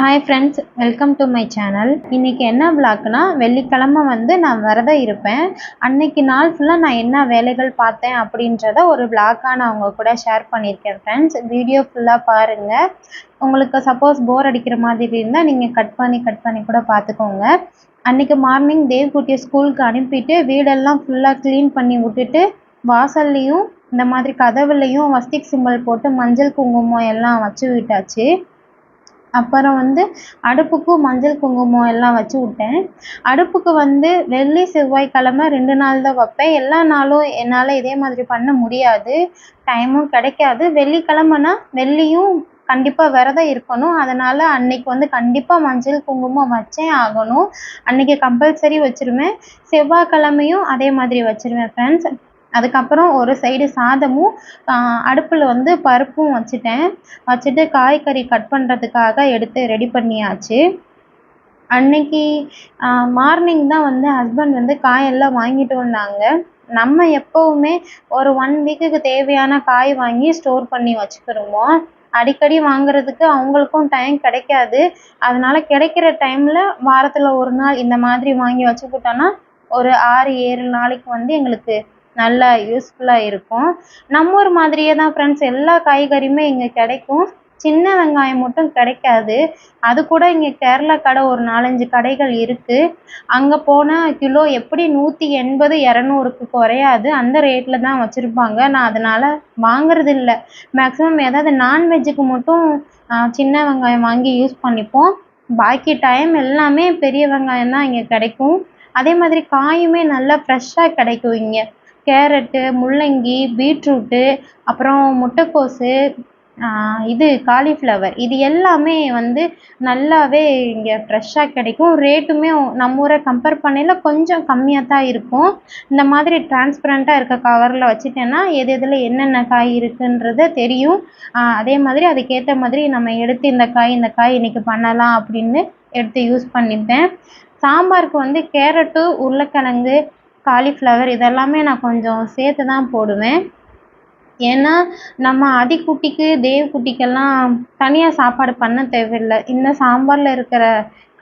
Hi friends welcome to my channel இன்றைக்கி என்ன விளாக்னா வெள்ளிக்கிழமை வந்து நான் விரதம் இருப்பேன். அன்னைக்கு நாள் ஃபுல்லாக நான் என்ன வேலைகள் பார்த்தேன் அப்படின்றத ஒரு விளாக்காக நான் உங்கள் கூட ஷேர் பண்ணியிருக்கேன் ஃப்ரெண்ட்ஸ் வீடியோ ஃபுல்லாக பாருங்கள் உங்களுக்கு சப்போஸ் போர் அடிக்கிற மாதிரி இருந்தால் நீங்கள் கட் பண்ணி கட் பண்ணி கூட பார்த்துக்கோங்க. அன்றைக்கி மார்னிங் தேவ்குட்டியை ஸ்கூலுக்கு அனுப்பிட்டு வீடெல்லாம் ஃபுல்லாக க்ளீன் பண்ணி விட்டுட்டு வாசல்லையும் இந்த மாதிரி கதவுலையும் வஸ்திக் சிம்பிள் போட்டு மஞ்சள் குங்குமம் எல்லாம் வச்சு விட்டாச்சு. அப்புறம் வந்து அடுப்புக்கும் மஞ்சள் குங்குமம் எல்லாம் வச்சு விட்டேன். அடுப்புக்கு வந்து வெள்ளி செவ்வாய்க்கிழம ரெண்டு நாள் தான் வைப்பேன். எல்லா நாளும் என்னால் இதே மாதிரி பண்ண முடியாது. டைமும் கிடைக்காது. வெள்ளிக்கிழமனா வெள்ளியும் கண்டிப்பாக விரதம் இருக்கணும். அதனால் அன்னைக்கு வந்து கண்டிப்பாக மஞ்சள் குங்குமம் வச்சே ஆகணும். அன்னைக்கு கம்பல்சரி வச்சுருவேன். செவ்வாய்க்கிழமையும் அதே மாதிரி வச்சுருவேன் ஃப்ரெண்ட்ஸ் அதுக்கப்புறம் ஒரு சைடு சாதமும் அடுப்பில் வந்து பருப்பும் வச்சுட்டேன். வச்சுட்டு காய்கறி கட் பண்ணுறதுக்காக எடுத்து ரெடி பண்ணியாச்சு. அன்னைக்கு மார்னிங் தான் வந்து ஹஸ்பண்ட் வந்து காயெல்லாம் வாங்கிட்டு வந்தாங்க. நம்ம எப்போவுமே ஒரு ஒன் வீக்குக்கு தேவையான காய் வாங்கி ஸ்டோர் பண்ணி வச்சுக்கிடுவோம் அடிக்கடி வாங்குறதுக்கு அவங்களுக்கும் டைம் கிடைக்காது. அதனால கிடைக்கிற டைமில் வாரத்தில் ஒரு நாள் இந்த மாதிரி வாங்கி வச்சுக்கிட்டோன்னா ஒரு ஆறு ஏழு நாளைக்கு வந்து எங்களுக்கு நல்லா யூஸ்ஃபுல்லாக இருக்கும். நம்ம ஊர் மாதிரியே தான் ஃப்ரெண்ட்ஸ் எல்லா காய்கறியுமே இங்கே கிடைக்கும். சின்ன வெங்காயம் மட்டும் கிடைக்காது. அது கூட இங்கே கேரளா கடை ஒரு நாலஞ்சு கடைகள் இருக்குது அங்கே போனால் கிலோ எப்படி நூற்றி எண்பது இரநூறுக்கு குறையாது. அந்த ரேட்டில் தான் வச்சுருப்பாங்க. நான் அதனால் வாங்குறது இல்லை. மேக்ஸிமம் ஏதாவது நான்வெஜ்ஜுக்கு மட்டும் சின்ன வெங்காயம் வாங்கி யூஸ் பண்ணிப்போம். பாக்கி டைம் எல்லாமே பெரிய வெங்காயம் தான் இங்கே கிடைக்கும். அதே மாதிரி காயுமே நல்லா ஃப்ரெஷ்ஷாக கிடைக்கும் இங்கே. கேரட்டு முள்ளங்கி பீட்ரூட்டு அப்புறம் முட்டைக்கோஸு இது காலிஃப்ளவர். இது எல்லாமே வந்து நல்லாவே இங்கே ஃப்ரெஷ்ஷாக கிடைக்கும். ரேட்டுமே நம்ம ஊரை கம்பேர் பண்ணையில் கொஞ்சம் கம்மியாக தான் இருக்கும். இந்த மாதிரி டிரான்ஸ்பரண்ட்டாக இருக்க கவரில் வச்சுட்டேன்னா எது எதில் என்னென்ன காய் இருக்குன்றத தெரியும். அதே மாதிரி அதுக்கேற்ற மாதிரி நம்ம எடுத்து இந்த காய் இந்த காய் இன்றைக்கி பண்ணலாம் அப்படின்னு எடுத்து யூஸ் பண்ணிப்பேன். சாம்பாருக்கு வந்து கேரட்டு உருளைக்கிழங்கு காலிஃப்ளவர் இதெல்லாமே நான் கொஞ்சம் சேர்த்து தான் போடுவேன். ஏன்னா நம்ம அதிக்குட்டிக்கு தேவக்குட்டிக்கெல்லாம் தனியாக சாப்பாடு பண்ண தேவையில்லை. இந்த சாம்பாரில் இருக்கிற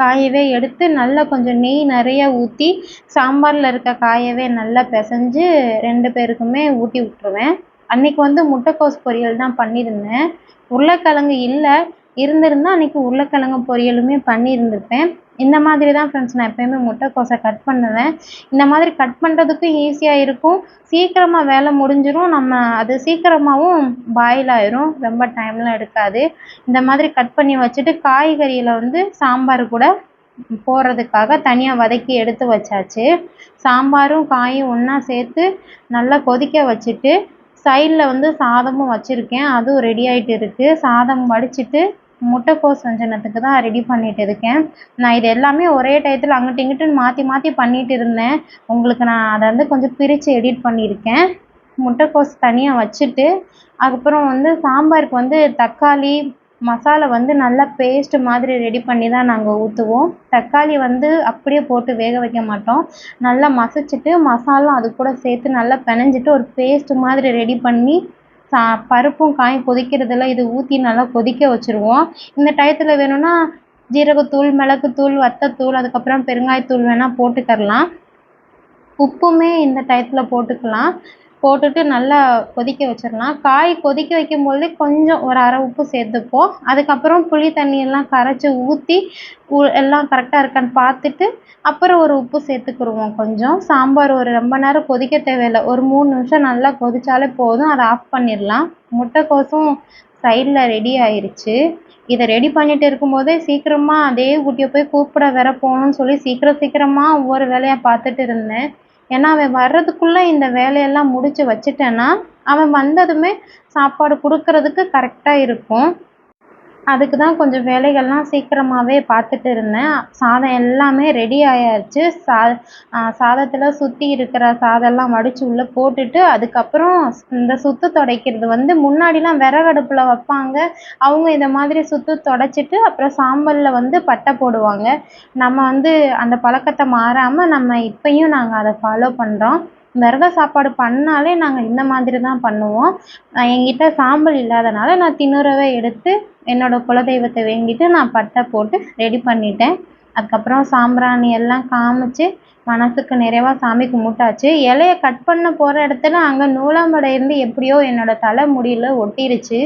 காயவே எடுத்து நல்லா கொஞ்சம் நெய் நிறைய ஊற்றி சாம்பாரில் இருக்க காயவே நல்லா பிசைஞ்சு ரெண்டு பேருக்குமே ஊட்டி விட்ருவேன் அன்றைக்கி வந்து முட்டைக்கோஸ் பொரியல் தான் பண்ணியிருந்தேன். உருளைக்கிழங்கு இல்லை இருந்திருந்தால் அன்றைக்கி உருளைக்கிழங்கு பொரியலுமே பண்ணியிருந்திருப்பேன். இந்த மாதிரி தான் ஃப்ரெண்ட்ஸ் நான் எப்போயுமே முட்டைக்கோஸை கட் பண்ணுவேன். இந்த மாதிரி கட் பண்ணுறதுக்கும் ஈஸியாக இருக்கும். சீக்கிரமாக வேலை முடிஞ்சிடும் நம்ம அது சீக்கிரமாகவும் பாயில் ஆயிரும். ரொம்ப டைம்லாம் எடுக்காது. இந்த மாதிரி கட் பண்ணி வச்சுட்டு காய்கறியில் வந்து சாம்பார் கூட போடுறதுக்காக தனியாக வதக்கி எடுத்து வச்சாச்சு. சாம்பாரும் காயும் ஒன்றா சேர்த்து நல்லா கொதிக்க வச்சுட்டு சைடில் வந்து சாதமும் வச்சுருக்கேன். அதுவும் ரெடி ஆகிட்டு இருக்குது சாதம் வடிச்சிட்டு முட்டைக்கோஸ் வஞ்சனத்துக்கு தான் ரெடி பண்ணிட்டு இருக்கேன். நான் இது எல்லாமே ஒரே டயத்தில் அங்கிட்டு இங்கிட்டுன்னு மாற்றி மாற்றி பண்ணிகிட்டு இருந்தேன். உங்களுக்கு நான் அதை வந்து கொஞ்சம் பிரித்து எடிட் பண்ணியிருக்கேன். முட்டைக்கோஸ் தனியாக வச்சுட்டு அதுக்கப்புறம் வந்து சாம்பாருக்கு வந்து தக்காளி மசாலா வந்து நல்லா பேஸ்ட் மாதிரி ரெடி பண்ணி தான் நாங்கள் ஊற்றுவோம் தக்காளி வந்து அப்படியே போட்டு வேக வைக்க மாட்டோம். நல்லா மசிச்சுட்டு மசாலா அது கூட சேர்த்து நல்லா பினஞ்சிட்டு ஒரு பேஸ்ட் மாதிரி ரெடி பண்ணி சா பருப்பும் காயும் கொதிக்கிறதில் இது ஊற்றி நல்லா கொதிக்க வச்சுருவோம். இந்த டயத்தில் வேணும்னா ஜீரகத்தூள் மிளகுத்தூள் வத்தத்தூள் அதுக்கப்புறம் பெருங்காயத்தூள் வேணால் போட்டுக்கரலாம். உப்புமே இந்த டயத்தில் போட்டுக்கலாம். போட்டுட்டு நல்லா கொதிக்க வச்சிடலாம். காய் கொதிக்க வைக்கும்போது கொஞ்சம் ஒரு அரை உப்பு சேர்த்துப்போம் அதுக்கப்புறம் புளி தண்ணியெல்லாம் கரைச்சி ஊற்றி எல்லாம் கரெக்டாக இருக்கான்னு பார்த்துட்டு அப்புறம் ஒரு உப்பு சேர்த்துக்கிருவோம் கொஞ்சம். சாம்பார் ஒரு ரொம்ப நேரம் கொதிக்க தேவையில்லை. ஒரு மூணு நிமிஷம் நல்லா கொதித்தாலே போதும். அதை ஆஃப் பண்ணிடலாம். முட்டைக்கோஸும் சைடில் ரெடி ஆயிடுச்சு இதை ரெடி பண்ணிட்டு இருக்கும்போதே சீக்கிரமாக அதே குட்டியை போய் கூப்பிட வேற போகணுன்னு சொல்லி சீக்கிரம் சீக்கிரமாக ஒவ்வொரு வேலையாக பார்த்துட்டு இருந்தேன். ஏன்னா அவன் வர்றதுக்குள்ளே இந்த வேலையெல்லாம் முடித்து வச்சுட்டேன்னா அவன் வந்ததுமே சாப்பாடு கொடுக்கறதுக்கு கரெக்டாக இருக்கும். அதுக்கு தான் கொஞ்சம் வேலைகள்லாம் சீக்கிரமாகவே பார்த்துட்டு இருந்தேன். சாதம் எல்லாமே ரெடி ஆயாச்சு. சா சாதத்தில் சுற்றி இருக்கிற சாதம்லாம் வடித்து உள்ளே போட்டுட்டு அதுக்கப்புறம் இந்த சுற்று துடைக்கிறது வந்து முன்னாடிலாம் விறகடுப்பில் வைப்பாங்க. அவங்க இதை மாதிரி சுற்று துடைச்சிட்டு அப்புறம் சாம்பலில் வந்து பட்டை போடுவாங்க. நம்ம வந்து அந்த பழக்கத்தை மாறாமல் நம்ம இப்போயும் நாங்கள் அதை ஃபாலோ பண்ணுறோம் விரத சாப்பாடு பண்ணாலே நாங்கள் இந்த மாதிரி தான் பண்ணுவோம் என்கிட்ட சாம்பல் இல்லாதனால நான் தின்னூறவே எடுத்து என்னோடய குலதெய்வத்தை வேண்டிட்டு நான் பட்டை போட்டு ரெடி பண்ணிட்டேன். அதுக்கப்புறம் சாம்பிராணி எல்லாம் காமிச்சு மனசுக்கு நிறைவாக சாமி கும்பிட்டாச்சு. இலைய கட் பண்ண போகிற இடத்துல அங்கே நூலாம்படை இருந்து எப்படியோ என்னோடய தலை முடியில் ஒட்டிருச்சு.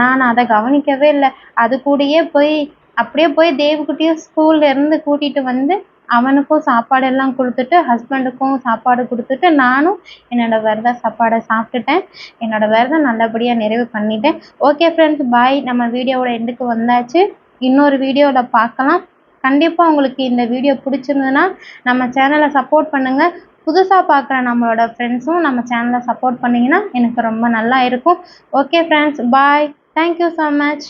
நான் அதை கவனிக்கவே இல்லை. அது கூடயே போய் அப்படியே போய் தேவக்குட்டியும் ஸ்கூல்லேருந்து கூட்டிகிட்டு வந்து அவனுக்கும் சாப்பாடெல்லாம் கொடுத்துட்டு ஹஸ்பண்டுக்கும் சாப்பாடு கொடுத்துட்டு நானும் என்னோடய விரத சாப்பாடை சாப்பிட்டுட்டேன். என்னோடய விரதம் நல்லபடியாக நிறைவு பண்ணிட்டேன். ஓகே ஃப்ரெண்ட்ஸ் பாய் நம்ம வீடியோவோட எண்டுக்கு வந்தாச்சு. இன்னொரு வீடியோவில் பார்க்கலாம். கண்டிப்பாக உங்களுக்கு இந்த வீடியோ பிடிச்சிருந்ததுன்னா நம்ம சேனலை சப்போர்ட் பண்ணுங்கள் புதுசாக பார்க்குற நம்மளோட ஃப்ரெண்ட்ஸும் நம்ம சேனலை சப்போர்ட் பண்ணிங்கன்னா எனக்கு ரொம்ப நல்லா இருக்கும். Okay friends bye thank you so much